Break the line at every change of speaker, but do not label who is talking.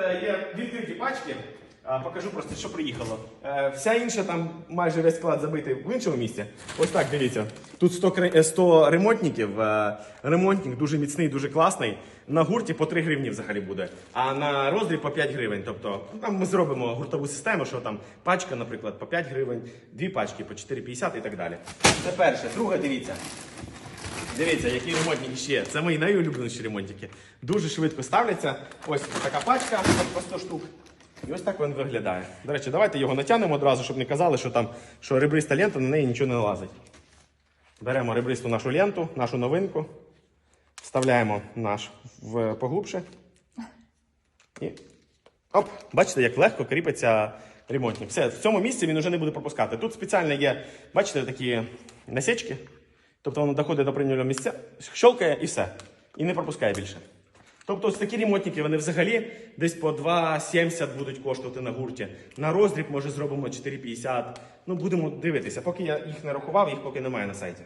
е, є відкриті пачки. А, Покажу просто, що приїхало. Е, Вся інша там майже весь склад забитий в іншому місці. Ось так, дивіться. Тут 100, е, 100 ремонтників. Е, Ремонтник дуже міцний, дуже класний. На гурті по 3 гривні взагалі буде, а на роздріб по 5 гривень. Тобто ну, там ми зробимо гуртову систему, що там пачка, наприклад, по 5 гривень, дві пачки по 4,50 і так далі. Це перше. Друге, дивіться. Дивіться, які ремонтники ще є. Це мої найулюбленіші ремонтики. Дуже швидко ставляться. Ось така пачка по 100 штук. І ось так він виглядає. До речі, давайте його натягнемо одразу, щоб не казали, що там що ребриста лента, на неї нічого не налазить. Беремо ребристу нашу ленту, нашу новинку, вставляємо наш в поглубше. І оп, бачите, як легко кріпиться ремонтник. Все, в цьому місці він вже не буде пропускати. Тут спеціально є, бачите, такі насічки. Тобто воно доходить до прийняного місця, щелкає і все. І не пропускає більше. Тобто ось такі ремонтники, вони взагалі десь по 2,70 будуть коштувати на гурті. На роздріб, може, зробимо 4,50. Ну, будемо дивитися. Поки я їх не рахував, їх поки немає на сайті.